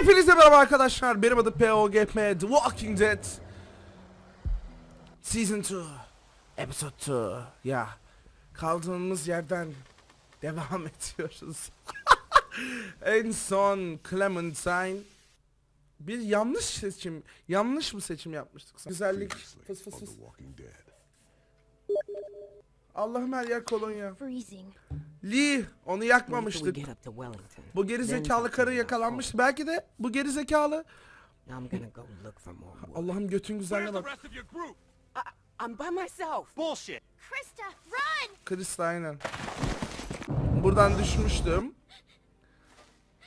Hepinize merhaba arkadaşlar. Benim adım POGP The Walking Dead Season 2 Episode 2 Ya Kaldığımız yerden Devam ediyoruz. En son Clementine Bir yanlış seçim Yanlış mı seçim yapmıştık. Güzellik fıs fıs fıs Allah'ım her yer kolonya. Lee onu yakmamıştık. Bu geri zekalı karı yakalanmış. Belki de bu geri zekalı. Allah'ım götün güzeline bak. I'm by myself. Bullshit. Krista, run. Krista aynen. Buradan düşmüştüm.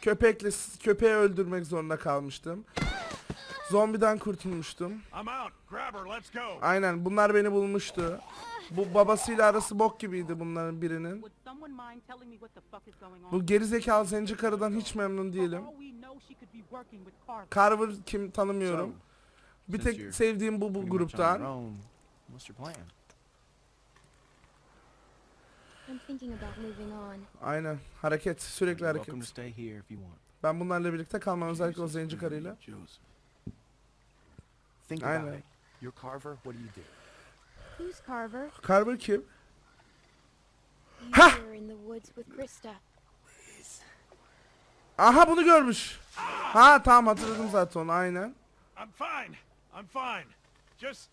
Köpekle köpeği öldürmek zorunda kalmıştım. Zombiden kurtulmuştum. Aynen bunlar beni bulmuştu. Bu babasıyla arası bok gibiydi bunların birinin. Bu gerizekalı zenci karıdan hiç memnun değilim. Carver kim tanımıyorum. Bir tek sevdiğim bu bu gruptan. Aynen hareket sürekli hareket. Ben bunlarla birlikte kalmam özellikle o zenci karıyla. Aynen. Your Carver, what do you do? Who's Carver? Carver kim? Ha! were in the woods with Krista. Aha bunu görmüş. Ha tamam hatırladım zaten onu aynen. I'm fine. I'm fine. Just,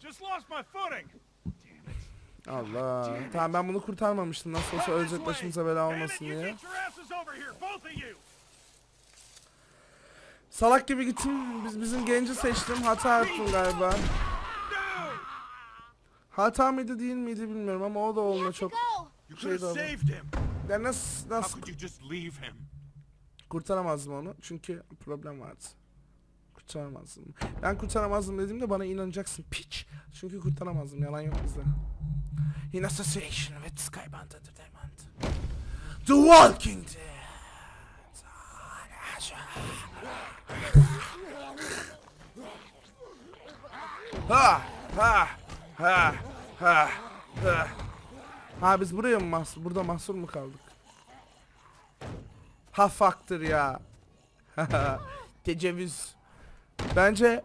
just lost my footing. Damn it. Allah. Tamam ben bunu kurtarmamıştım. Nasıl olsa ölecek başımıza bela olmasın diye. Salak gibi gittim. Biz bizim genci seçtim. Hata yaptım galiba. Hata mıydı değil miydi bilmiyorum ama o da onunla çok. Go! You Şey could de have oldu. saved him. Ya nasıl nasıl kurtaramazdım onu çünkü problem vardı. Kurtaramazdım. Ben kurtaramazdım dediğimde bana inanacaksın piç. Çünkü kurtaramazdım yalan yok bizde. In association with Skybound Entertainment. The Walking Dead. Ha ha ha ha ha. Ha biz buraya mı mahsur? Burada mahsur mu kaldık? Ha faktır ya. Tecavüz. Bence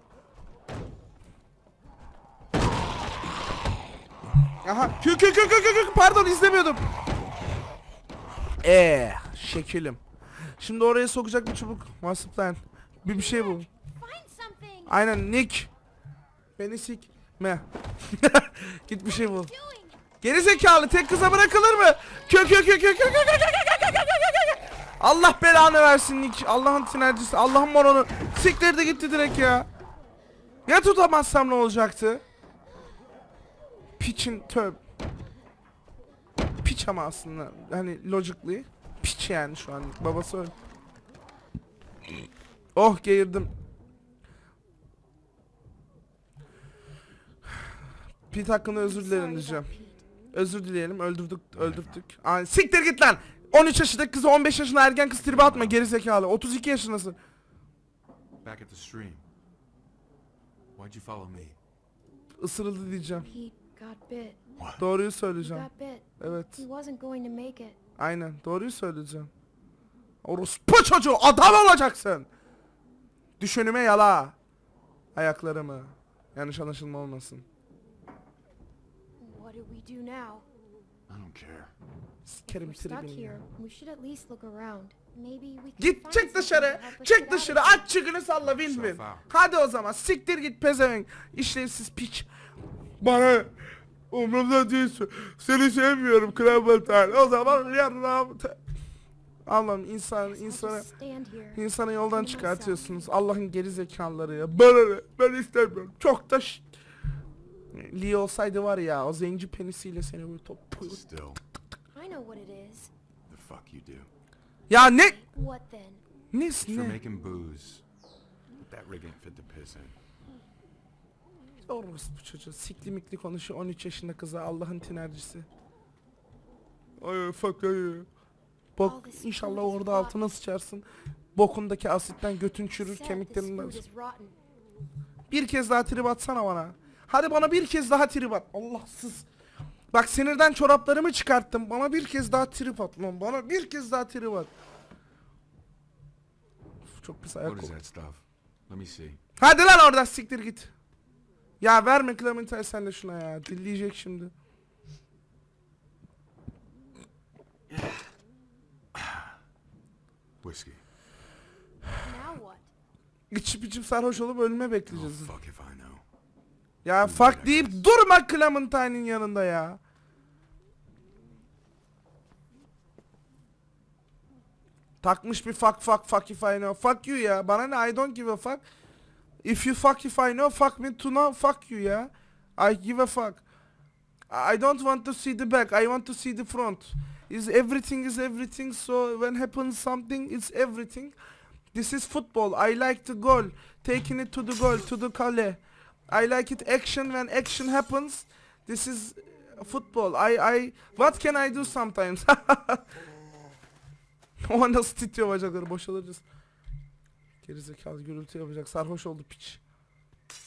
Aha kü kü kü kü kü pardon izlemiyordum. Eee şekilim. Şimdi oraya sokacak bir çubuk. Master plan. Bir bir şey bu. Aynen Nick. Beni sik. Me. Git bir şey bul. Geri zekalı tek kıza bırakılır mı? Kök kök kök kök kök kök Allah belanı versin Nick. Allah'ın sinerjisi. Allah'ın moronu. Siktirdi gitti direkt ya. Ya tutamazsam ne olacaktı? Piçin töb. Piç ama aslında. Hani logically. Piç yani şu anlık. Babası öyle. Oh geğirdim. Pete hakkında özür dilerim diyeceğim. Özür dileyelim öldürdük öldürttük. Ay, siktir git lan. 13 yaşındaki kızı 15 yaşında ergen kız tribe atma geri zekalı. 32 yaşındasın. Back at the stream. Why'd you follow me? Isırıldı diyeceğim. Doğruyu söyleyeceğim. Evet. Aynen. Doğruyu söyleyeceğim. Orospu çocuğu adam olacaksın. Düş önüme yala. Ayaklarımı. Yanlış anlaşılma olmasın. Do now? I don't care. Sikerim tribini ya. here. We should at least look around. Maybe we can Git find çık something dışarı. Çık dışarı. Aç çıkını salla Win win. Hadi o zaman. Siktir git pezevenk. İşlevsiz piç. Bana umurumda değilsin. Seni sevmiyorum Clementine. O zaman yarram. Allah'ım insan insana insanı yoldan çıkartıyorsunuz. Allah'ın geri zekalıları ya. Bana ne? Ben istemiyorum. Çok da Lee olsaydı var ya o zenci penisiyle seni böyle top. Still, I know what it is. the fuck you do. Ya ne? What then? Ne? You're ne? making booze. That rig ain't fit to piss in. Orospu çocuğu sikli mikli konuşuyor 13 yaşında kıza Allah'ın tinercisi. Ay fuck ay. Bok inşallah orada altına sıçarsın. Bokundaki asitten götün çürür kemiklerinden. food is rotten. Bir kez daha trip atsana bana. Hadi bana bir kez daha trip at. Allahsız. Bak sinirden çoraplarımı çıkarttım. Bana bir kez daha trip at lan. Bana bir kez daha trip at. çok pis ayak see. Hadi lan oradan siktir git. Ya verme Clementine sen de şuna ya. Dilleyecek şimdi. Whiskey. Now what? İçip içip sarhoş olup ölme Oh, bekleyeceğiz. know. Ya fuck deyip durma Clementine'in yanında ya. Takmış bir fuck fuck fuck if I know. Fuck you ya. Bana ne I don't give a fuck. If you fuck if I know fuck me to know fuck you ya. I give a fuck. I don't want to see the back. I want to see the front. Is everything is everything so when happens something it's everything. This is football. I like the goal. Taking it to the goal, to the kale. I like it action when action happens. This is football. I I what can I do sometimes? o nasıl titriyor bacakları boşalırız. Gerizekalı gürültü yapacak. Sarhoş oldu piç.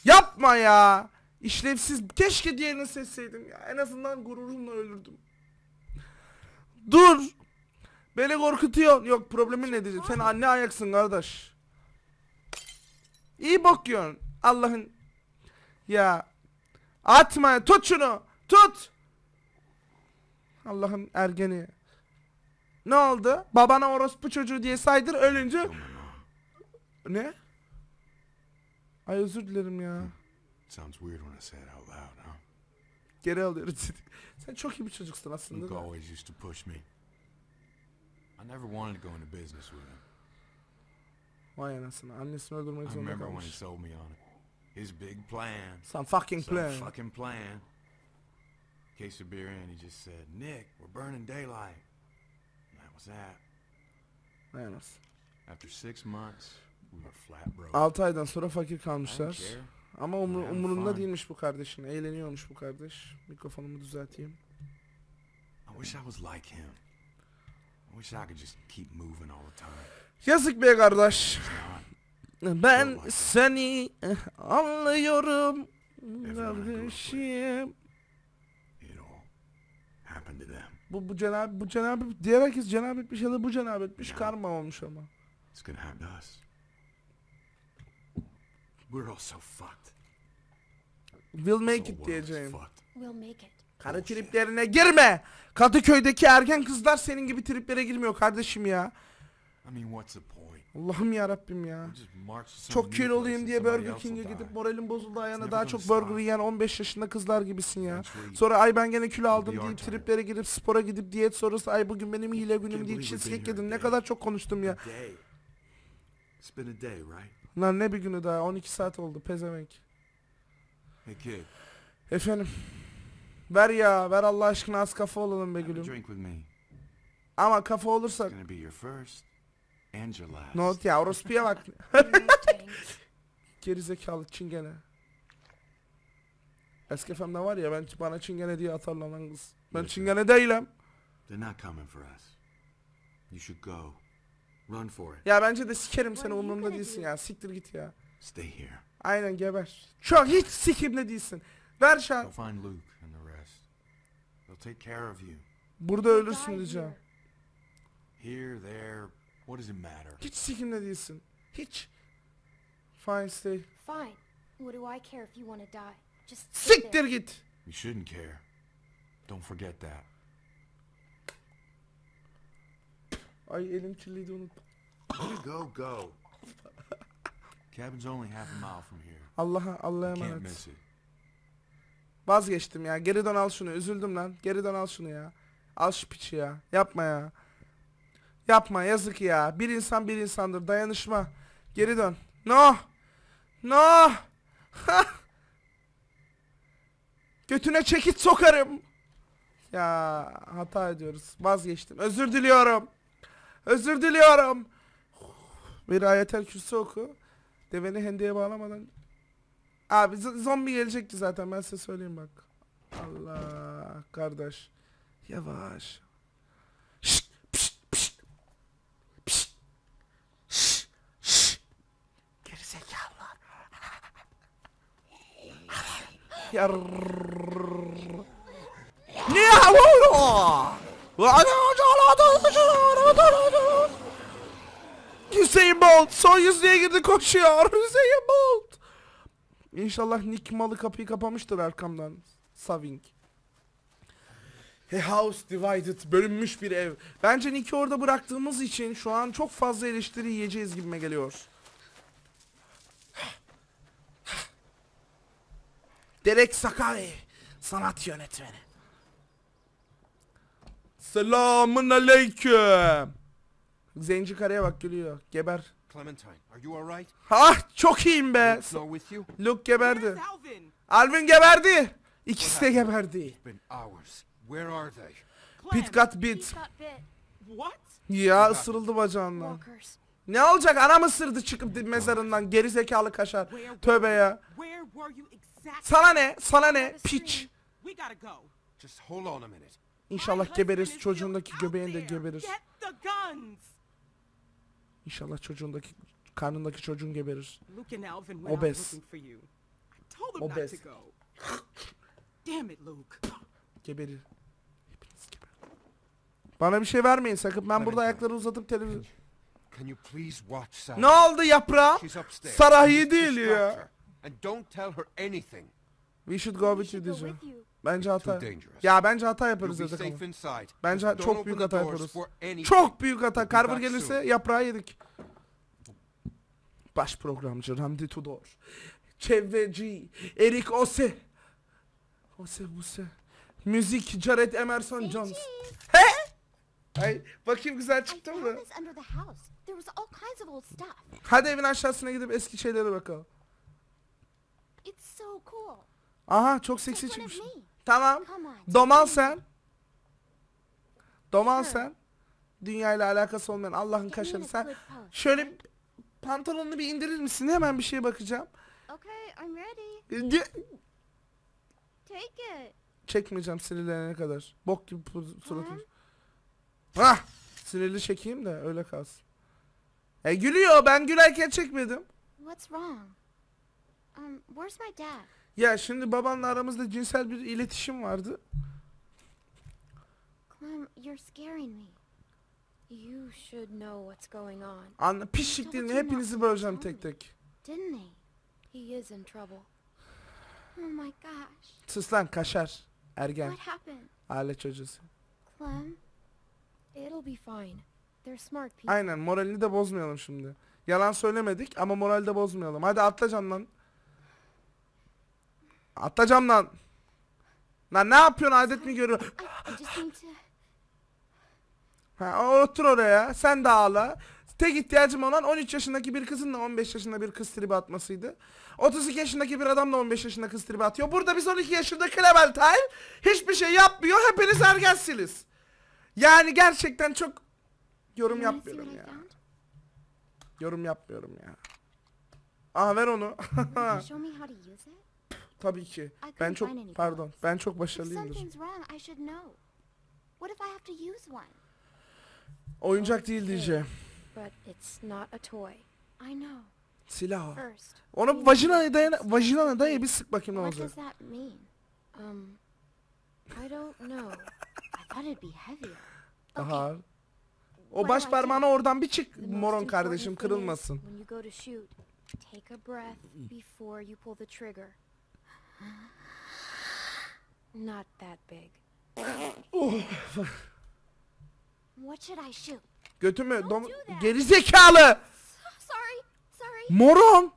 Yapma ya. İşlevsiz. Keşke diğerini seçseydim ya. En azından gururumla ölürdüm. Dur. Beni korkutuyor. Yok problemin ne diyeceğim. Sen anne ayaksın kardeş. İyi bakıyorsun. Allah'ın. Ya. Atma. Tut şunu. Tut. Allah'ın ergeni. Ne oldu? Babana orospu çocuğu diye saydır ölünce. Ne? Ay özür dilerim ya. Sounds weird when I say it out loud, huh? Geri alıyoruz. Sen çok iyi bir çocuksun aslında. Luke always used to push me. I never wanted to go into business with him. Vay anasını. Annesini öldürmek I zorunda remember when he kalmış. sold me on it. His big plan. Some fucking Some plan. fucking plan. Case of beer in, he just said, Nick, we're burning daylight. And that was that. Anasını. After six months, we were flat broke. 6 aydan sonra fakir kalmışlar. Ama umur, umurunda değilmiş bu kardeşin. Eğleniyormuş bu kardeş. Mikrofonumu düzelteyim. I wish I was like him. I wish I could just keep moving all the time. Yazık be kardeş. Ben seni anlıyorum. Kardeşim. It all happened to them. Bu bu cenab bu cenab diğer herkes cenab etmiş ya da bu cenab etmiş karma olmuş ama. It's gonna happen to us. We're all so fucked. This make it diyeceğim. We'll make it. Karı triplerine girme. Kadıköy'deki ergen kızlar senin gibi triplere girmiyor kardeşim ya. I mean, what's the point? Allah'ım ya Rabbim ya. Çok kilo olayım diye Burger King'e gidip moralim bozuldu ayağına daha çok burger yiyen 15 yaşında kızlar gibisin ya. Sonra ay ben gene kilo aldım deyip triplere girip spora gidip diyet sonrası ay bugün benim hile günüm deyip cheesecake yedim. Ne kadar çok konuştum ya. Lan ne bir günü daha 12 saat oldu pezevenk. Efendim. Ver ya ver Allah aşkına az kafa olalım be gülüm. Ama kafa olursak. Not ya orospuya bak. Gerizekalı çingene. Eski FM'de var ya ben bana çingene diye atarlar lan kız. Ben çingene değilim. They're not coming for us. You should go. Run for it. Ya bence de sikerim seni umurumda değilsin ya. Siktir git ya. Stay here. Aynen geber. Çok hiç sikimde değilsin. Ver şan. Go find Luke and the rest. They'll take care of you. Burada ölürsün diyeceğim. Here, there. What does it matter? Hiç sikimde değilsin. Hiç. Fine stay. Fine. What do I care if you want to die? Just Siktir git. You shouldn't care. Don't forget that. Ay elim kirliydi unuttum. You go, go. Cabin's only half a mile from here. Allah'a Allah'a emanet. miss it. Vazgeçtim ya. Geri dön al şunu. Üzüldüm lan. Geri dön al şunu ya. Al şu piçi ya. Yapma ya. Yapma yazık ya. Bir insan bir insandır. Dayanışma. Geri dön. No. No. Götüne çekit sokarım. Ya hata ediyoruz. Vazgeçtim. Özür diliyorum. Özür diliyorum. Bir ayetel kürsü oku. Deveni hendeye bağlamadan Abi zombi gelecekti zaten ben size söyleyeyim bak. Allah kardeş. Yavaş. Ne yapıyor? Hüseyin Bolt son yüzlüğe girdi koşuyor. Hüseyin Bolt. İnşallah Nick malı kapıyı kapamıştır arkamdan. Saving. A house divided. Bölünmüş bir ev. Bence Nick'i orada bıraktığımız için şu an çok fazla eleştiri yiyeceğiz gibime geliyor. Derek Sakai. Sanat yönetmeni. Selamun aleyküm. Zenci karıya bak gülüyor. Geber. Clementine, are you alright? Ah çok iyiyim be. Luke geberdi. Alvin? Alvin geberdi. İkisi de geberdi. Where are they? Pit got bit. What? Ya ısırıldı bacağından. Ne olacak anam ısırdı çıkıp mezarından geri zekalı kaşar. Tövbe ya. Sana ne? Sana ne? Piç. İnşallah is çocuğundaki göbeğini de geberir. Get the guns. İnşallah çocuğundaki karnındaki çocuğun geberir. Obez. Obez. Geberir. Bana bir şey vermeyin sakın. Ben burada ayakları uzatıp televizyon... Ne oldu upstairs. Sarahi Please değil ya. And don't tell her anything. We should go with you with you. Bence hata. Ya bence hata yaparız safe inside. Bence çok don't büyük open the hata yaparız. Çok büyük hata. Carver gelirse yaprağı yedik. Baş programcı Hamdi Tudor. Çevreci Erik Ose. Ose Buse. Müzik Jared Emerson Jones. He? Ay bakayım güzel çıktı mı? this. Hadi evin aşağısına gidip eski şeylere bakalım. It's so cool. Aha çok seksi çıkmış. Tamam. Domal sen. Domal sen. Dünyayla alakası olmayan Allah'ın kaşarı sen. Şöyle pantolonunu bir indirir misin? Hemen bir şeye bakacağım. Okay, I'm ready. Ge- Take it. Çekmeyeceğim sinirlenene kadar. Bok gibi suratım. Hah! Sinirli çekeyim de öyle kalsın. E gülüyor. Ben gülerken çekmedim. What's wrong? Um, where's my dad? Ya şimdi babanla aramızda cinsel bir iletişim vardı. Clem, you're scaring me. You should know what's going on. Anla pişik değil mi? Hepinizi böleceğim tek tek. Didn't he? He is in trouble. Oh my gosh. Sus lan kaşar. Ergen. What happened? Aile çocuğusu. Clem? It'll be fine. They're smart people. Aynen moralini de bozmayalım şimdi. Yalan söylemedik ama morali de bozmayalım. Hadi atla camdan. Atla camdan. Lan ne yapıyorsun adet mi görüyor? Ha, otur oraya sen de ağla. Tek ihtiyacım olan 13 yaşındaki bir kızın da 15 yaşında bir kız tribi atmasıydı. 32 yaşındaki bir adam da 15 yaşında kız tribi atıyor. Burada biz 12 yaşında Clementine hiçbir şey yapmıyor. Hepiniz ergensiniz. Yani gerçekten çok yorum yapmıyorum ya. Yorum yapmıyorum ya. Aa ver onu. Tabii ki. Ben çok pardon. Ben çok başarılıyımdır. Oyuncak değil diyeceğim. Silah o. First. Onu vajinaya dayana, vajinana daya bir sık bakayım ne olacak. mean? Um, I don't know. I thought it'd be heavier. Okay. Daha. O baş parmağına oradan bir çık moron kardeşim kırılmasın. Not that big. What should I shoot? Götümü Don't dom do that. geri zekalı. Sorry, sorry. Moron.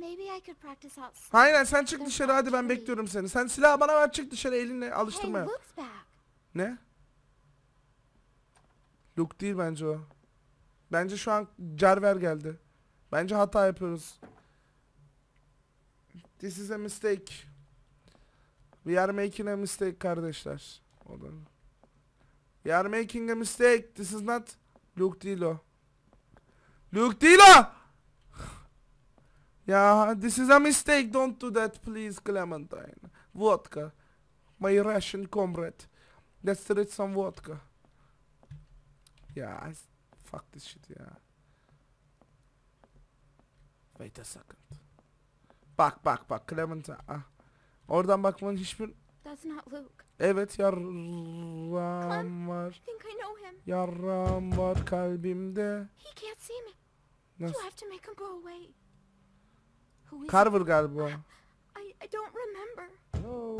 Maybe I could practice outside. Aynen sen çık dışarı hadi ben bekliyorum seni. Sen silahı bana ver çık dışarı elinle Hey, alıştırma yap. Luke's back. Ne? Luke değil bence o. Bence şu an Jarver geldi. Bence hata yapıyoruz. This is a mistake. We are making a mistake kardeşler. O da. We are making a mistake. This is not Luke değil o. Luke değil o! Ya this is a mistake. Don't do that please Clementine. Vodka. My Russian comrade. Let's read some vodka. Yeah, I fuck this shit ya. Wait a second. Bak bak bak Clementine. Ah. Oradan bakmanın hiçbir... That's not Luke. Evet yarram var. I think I know him. Yarram var kalbimde. He can't see me. You Nasıl? have to make him go away. Who is? Carver galiba. I, I don't remember. No.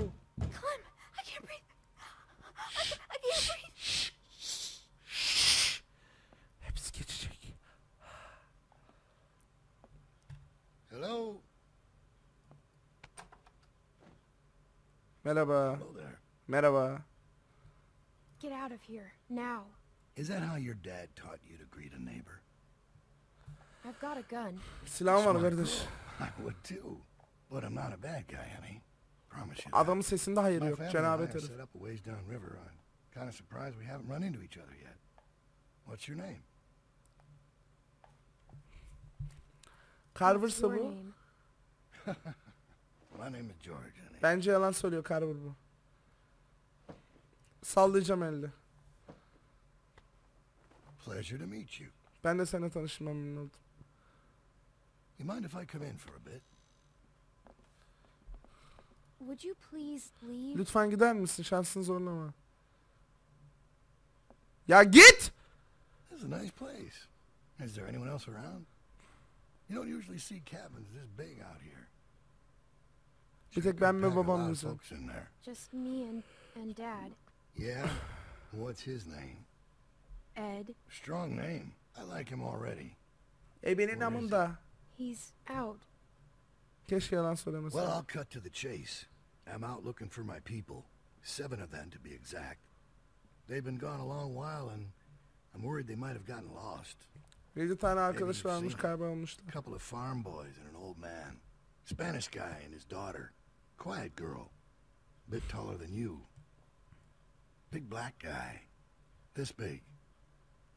Merhaba. Hello. Merhaba. Get out of here, now. Is that how your dad taught you to greet a neighbor? I've got a gun. Silahım var Smart kardeş. I would too. But I'm not a bad guy, honey. Promise you that. Adamın sesinde hayır My yok. family and I Cenabet have herif. set up a ways downriver. I'm kind of surprised we haven't run into each other yet. What's your name? Carver'sa What's your bu. name? My name is George. Bence yalan söylüyor Carver bu. Sallayacağım elde. Pleasure to meet you. Ben de seninle tanıştım memnun oldum. You mind if I come in for a bit? Would you please leave? Lütfen gider misin? Şansını zorlama. Ya git! This is a nice place. Is there anyone else around? You don't usually see cabins this big out here. Bir Sure tek ben could ve a babam lot of folks in there. Just me and, and Dad. Yeah? What's his name? Ed. Strong name. I like him already. Ebenin Where is amında. He's out. Keşke yalan söylemesin. Well, I'll cut to the chase. I'm out looking for my people. Seven of them, to be exact. They've been gone a long while, and I'm worried they might have gotten lost. 7 tane arkadaş you've varmış seen it. kaybolmuşlar. A couple of farm boys and an old man. Spanish guy and his daughter. Quiet girl. Bit taller than you. Big black guy. This big.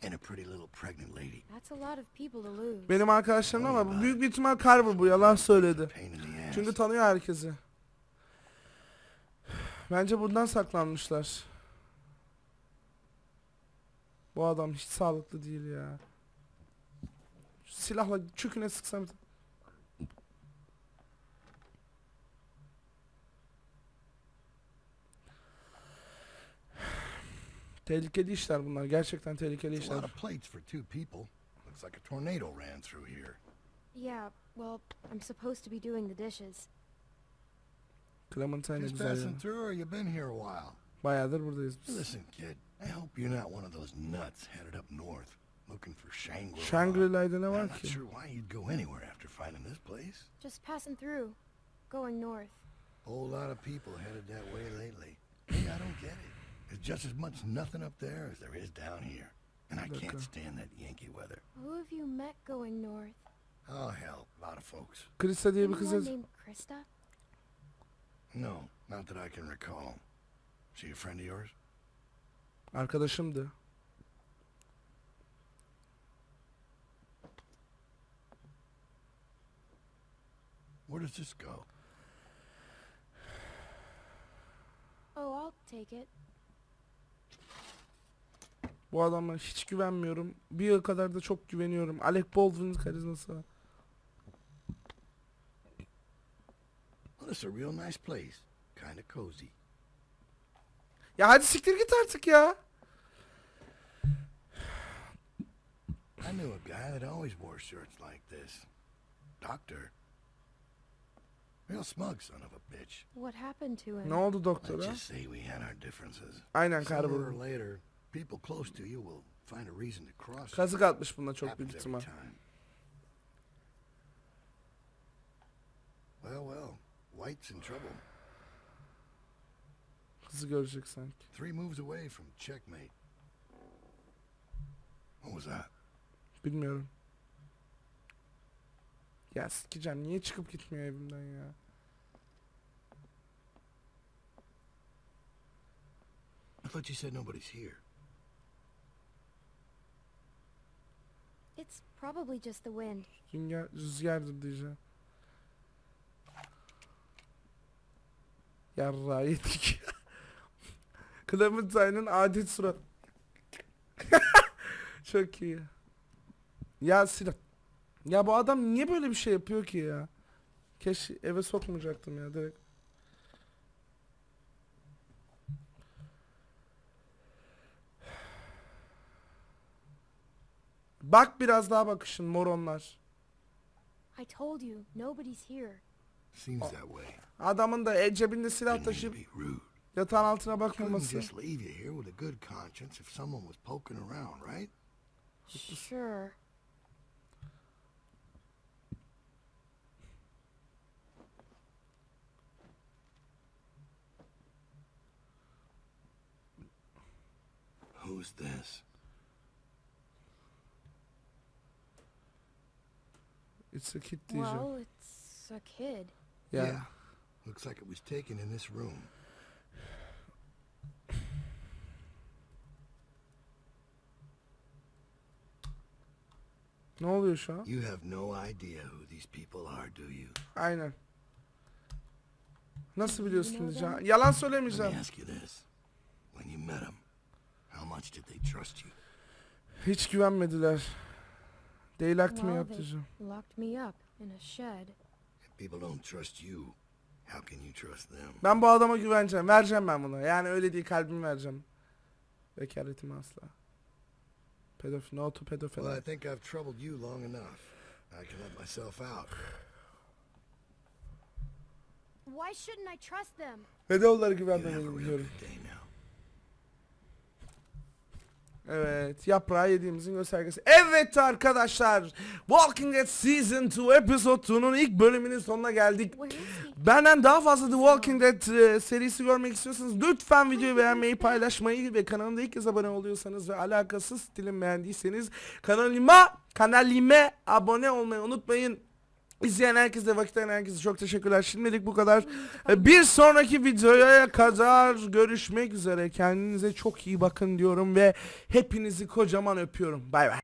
And a pretty little pregnant lady. That's a lot of people to lose. Benim arkadaşlarım ama bu büyük bir ihtimal Carver bu yalan söyledi. Pain in the ass. Çünkü tanıyor herkesi. Bence buradan saklanmışlar. Bu adam hiç sağlıklı değil ya. Şu silahla çüküne sıksam. Tehlikeli işler bunlar. Gerçekten tehlikeli It's a lot of plates for two people. Looks like a tornado ran through here. Yeah, well, I'm supposed to be doing the dishes. Clementine ne Just güzel ya. passing through, or you been here a while? Bayağıdır buradayız biz. Listen, kid. I hope you're not one of those nuts headed up north, looking for Shangri-La. Shangri-La'da ne I'm var not ki? sure why you'd go anywhere after finding this place. Just passing through. Going north. Whole lot of people headed that way lately. Hey, I don't get it. There's just as much nothing up there as there is down here. And I can't stand that Yankee weather. Who have you met going north? Oh, hell, a lot of folks. Krista diye bir Anyone kız yaz- named Krista? No, not that I can recall. She a friend of yours? Arkadaşımdı. Where does this go? Oh, I'll take it. Bu adama hiç güvenmiyorum. Bir yıl kadar da çok güveniyorum. Alec Baldwin karizması var. Well, it's a real nice place. Kind of cozy. Ya hadi siktir git artık ya. I knew a guy that always wore shirts like this. Doctor. Real smug son of a bitch. What happened to him? Ne oldu Let's doktora? just say we had our differences. Aynen Sooner or Carver. later, people close to you will find a reason to cross. Kazık atmış buna çok büyük ihtimal. Well, well, White's in trouble. Kızı görecek sanki. Three moves away from checkmate. What was that? Bilmiyorum. Ya sikeceğim. Niye çıkıp gitmiyor evimden ya? I thought you said nobody's here. It's probably just the wind. Rüzgar, rüzgardır diyeceğim. Yarra yedik. Clementine'ın adet surat. Çok iyi. Ya silah. Ya bu adam niye böyle bir şey yapıyor ki ya? Keşke eve sokmayacaktım ya direkt. Bak biraz daha bakışın moronlar. I told you, nobody's here. Seems that way. Adamın da cebinde silah taşıyıp be rude. yatağın altına Couldn't bakmaması. just leave you here with a good conscience if someone was poking around, right? Sure. Who's this? It's a kid diyeceğim. Well, it's a kid. Yeah, Looks like it was taken in this room. Ne oluyor şu an? You have no idea who these people are, do you? Aynen. Nasıl biliyorsun know diyeceğim. them? Yalan Let söylemeyeceğim. me ask you this. When you met them, how much did they trust you? Hiç güvenmediler. Act mi Well, yap they locked me up in a shed. If people don't trust you, how can you trust them? Ben bu adama güveneceğim. Vereceğim ben buna. Yani öyle değil kalbimi vereceğim. Vekaletimi asla. Pedofil, no to pedofil. Well, I think I've troubled you long enough. I can let myself out. Why shouldn't I trust them? Ve de onlara real biliyorum. good day now. Evet, yaprağı yediğimizin göstergesi. Evet arkadaşlar, Walking Dead Season 2 Episode 2'nun ilk bölümünün sonuna geldik. Benden daha fazla The Walking Dead e, serisi görmek istiyorsanız lütfen videoyu beğenmeyi, paylaşmayı ve kanalıma ilk kez abone oluyorsanız ve alakasız stilim beğendiyseniz kanalıma, kanalıma abone olmayı unutmayın. İzleyen herkese, vakit ayıran herkese çok teşekkürler. Şimdilik bu kadar. E, Bir sonraki videoya kadar görüşmek üzere. Kendinize çok iyi bakın diyorum ve hepinizi kocaman öpüyorum. Bay bay.